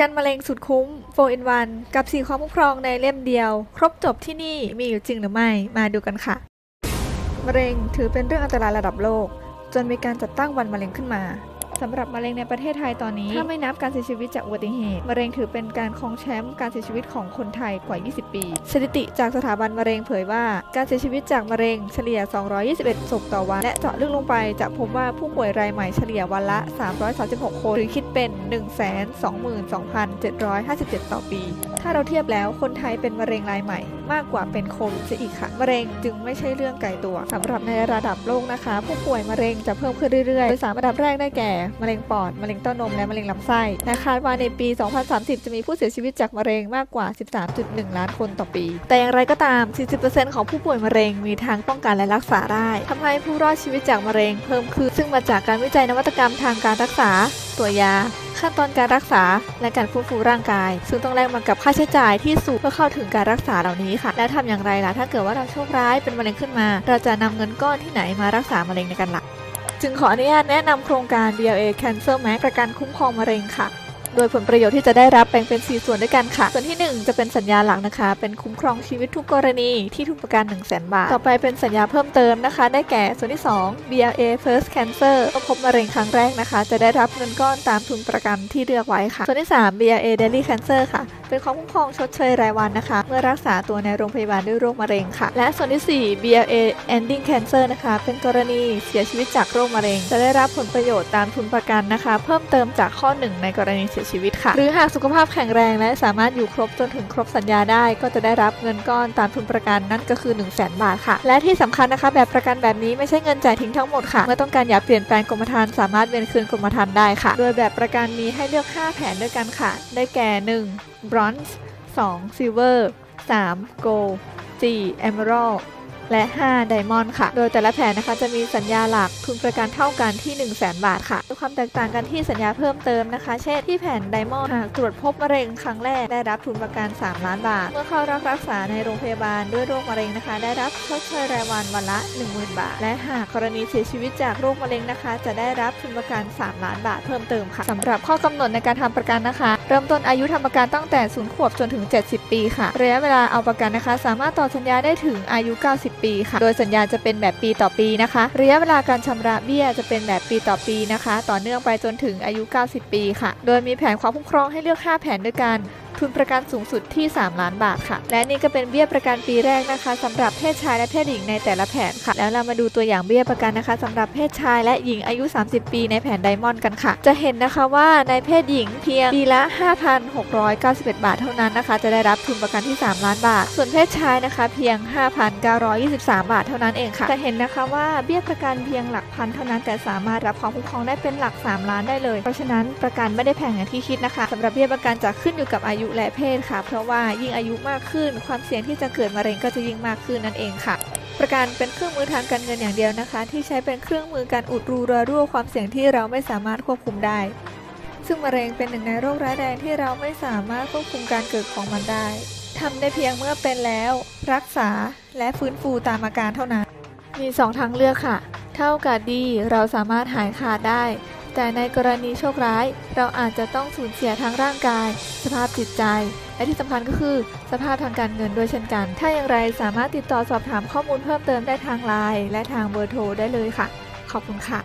กันมะเร็งสุดคุ้ม 4 in 1 กับ 4 ความคุ้มครองในเล่มเดียว ครบจบที่นี่มีอยู่จริงหรือไม่ มาดูกันค่ะ มะเร็งถือเป็นเรื่องอันตรายระดับโลก จนมีการจัดตั้งวันมะเร็งขึ้นมา สำหรับมะเร็งในประเทศไทยตอนนี้ ถ้าไม่นับการเสียชีวิตจากอุบัติเหตุ มะเร็งถือเป็นการครองแชมป์การเสียชีวิตของคนไทยกว่า 20 ปี สถิติจากสถาบันมะเร็งเผยว่า การเสียชีวิตจากมะเร็งเฉลี่ย 221 ศพต่อวัน และเจาะลึกลงไปจะพบว่าผู้ป่วยรายใหม่เฉลี่ยวันละ 336 คน หรือคิดเป็น 122,757 ต่อปี ถ้าเราเทียบแล้วคนไทยเป็นมะเร็งรายใหม่ มากกว่าเป็นโควิดซะอีกค่ะ มะเร็งจึงไม่ใช่เรื่องไกลตัวสำหรับในระดับโลกนะคะ ผู้ป่วยมะเร็งจะเพิ่มขึ้นเรื่อยๆ โดยสามอันดับแรกได้แก่ มะเร็งปอด มะเร็งเต้านม และมะเร็งลำไส้และคาดว่าในปี 2030 จะมีผู้เสียชีวิตจากมะเร็งมากกว่า 13.1 ล้านคนต่อปี แต่อย่างไรก็ตาม 40%ของผู้ป่วยมะเร็งมีทางป้องกันและรักษาได้ทำให้ผู้รอดชีวิตจากมะเร็งเพิ่มขึ้น ซึ่งมาจากการวิจัยนวัตกรรมทางการรักษา ตัวยา ขั้นตอนการรักษาและการฟื้นฟูร่างกาย ซึ่งต้องแลกมากับค่าใช้จ่ายที่สูงเพื่อเข้าถึงการรักษาเหล่านี้ค่ะ และทำอย่างไรล่ะถ้าเกิดว่าเราโชคร้ายเป็นมะเร็งขึ้นมา เราจะนำเงินก้อนที่ไหนมารักษามะเร็งในกันล่ะจึงขออนุญาตแนะนำโครงการ BLA Cancer Max ประกันคุ้มครองมะเร็งค่ะ โดยผลประโยชน์ที่จะได้รับแบ่งเป็น 4 ส่วนด้วยกันค่ะ ส่วนที่ 1 จะเป็นสัญญาหลักนะคะ เป็นคุ้มครองชีวิตทุกกรณีที่ทุกประกัน 1 0 0 0 0 0 บาท ต่อไปเป็นสัญญาเพิ่มเติมนะคะ ได้แก่ส่วนที่ 2 BLA First Cancer ก็พบมะเร็งครั้งแรกนะคะ จะได้รับเงินก้อนตามทุนประกันที่เลือกไว้ค่ะ ส่วนที่ 3 BLA Daily Cancer ค่ะ เป็นความคุ้มครองชดเชยรายวันนะคะ เมื่อรักษาตัวในโรงพยาบาลด้วยโรคมะเร็งค่ะ และส่วนที่ 4 BLA Ending Cancer นะคะ เป็นกรณีเสียชีวิตจากโรคมะเร็ง จะได้รับผลประโยชน์ตามทุนประกันนะคะ เพิ่มเติมจากข้อ 1 ในกรณีเสียชีวิตค่ะ หรือหากสุขภาพแข็งแรงและสามารถอยู่ครบจนถึงครบสัญญาได้ ก็จะได้รับเงินก้อนตามทุนประกันนั่นก็คือ 1 0 0 0 0แบาทค่ะ และที่สำคัญนะคะแบบประกันแบบนี้ไม่ใช่เงินจ่ายทิ้งทั้งหมดค่ะเมื่อต้องการอยากเปลี่ยนแปลงกรมธรรม์สามารถเวียนคืนกรมธรรม์ได้ค่ะ โดยแบบประกันมีให้เลือก 5 แผนด้วยกันค่ะ ได้แก่ 1. Bronze 2. Silver 3. Gold 4. Emerald และ5 Diamond ค่ะ โดยแต่ละแผนนะคะจะมีสัญญาหลักทุนประกันเท่ากันที่ 1 0 0 0 0แบาทค่ะมีความแตกต่างกันที่สัญญาเพิ่มเติมนะคะ เช่นที่แผน Diamond หากตรวจพบมะเร็งครั้งแรกได้รับทุนประกัน 3 ล้านบาท เมื่อเข้ารับรักษาในโรงพยาบาลด้วยโรคมะเร็งนะคะ ได้รับชดเชยรายวันวันละ 10,000 บาท และหากกรณีเสียชีวิตจากโรคมะเร็งนะคะ จะได้รับทุนประกัน 3 ล้านบาทเพิ่มเติมค่ะสำหรับข้อกำหนดในการทำประกันนะคะ เริ่มต้นอายุทำประกันตั้งแต่0ขวบจนถึง 70 ปีค่ะระยะเวลาเอาประกันนะคะ สามารถต่อสัญญาได้ถึงอายุ 90ปีค่ะ โดยสัญญาจะเป็นแบบปีต่อปีนะคะ ระยะเวลาการชำระเบี้ยจะเป็นแบบปีต่อปีนะคะ ต่อเนื่องไปจนถึงอายุ 90 ปีค่ะ โดยมีแผนความคุ้มครองให้เลือก 5 แผนด้วยกัน ทุนประกันสูงสุดที่ 3 ล้านบาทค่ะ และนี่ก็เป็นเบี้ยประกันปีแรกนะคะสำหรับเพศชายและเพศหญิงในแต่ละแผนค่ะ แล้วเรามาดูตัวอย่างเบี้ยประกันนะคะสำหรับเพศชายและหญิงอายุ 30 ปีในแผนไดมอนด์กันค่ะ จะเห็นนะคะว่าในเพศหญิงเพียงปีละ 5,691 บาทเท่านั้นนะคะ จะได้รับทุนประกันที่ 3 ล้านบาท ส่วนเพศชายนะคะ เพียง 5,923 บาทเท่านั้นเองค่ะ จะเห็นนะคะว่าเบี้ยประกันเพียงหลักพันเท่านั้น แต่สามารถรับความคุ้มครองได้เป็นหลัก 3 ล้านได้เลย เพราะฉะนั้นประกันไม่ได้แพงอย่างที่คิดนะคะสำหรับเบี้ยประกันจะขึ้นอยู่กับอายุและเพศค่ะ เพราะว่ายิ่งอายุมากขึ้น ความเสี่ยงที่จะเกิดมะเร็งก็จะยิ่งมากขึ้นนั่นเองค่ะ ประกันเป็นเครื่องมือทางการเงินอย่างเดียวนะคะ ที่ใช้เป็นเครื่องมือการอุดรูรอรั่วความเสี่ยงที่เราไม่สามารถควบคุมได้ ซึ่งมะเร็งเป็นหนึ่งในโรคร้ายแรงที่เราไม่สามารถควบคุมการเกิดของมันได้ทำได้เพียงเมื่อเป็นแล้ว รักษาและฟื้นฟูตามอาการเท่านั้น มีสองทางเลือกค่ะเท่ากับดีเราสามารถหายขาดได้ แต่ในกรณีโชคร้าย เราอาจจะต้องสูญเสียทั้งร่างกาย สภาพจิตใจ และที่สำคัญก็คือ สภาพทางการเงินด้วยเช่นกัน ถ้าอย่างไรสามารถติดต่อสอบถามข้อมูลเพิ่มเติมได้ทางไลน์และทางเบอร์โทรได้เลยค่ะ ขอบคุณค่ะ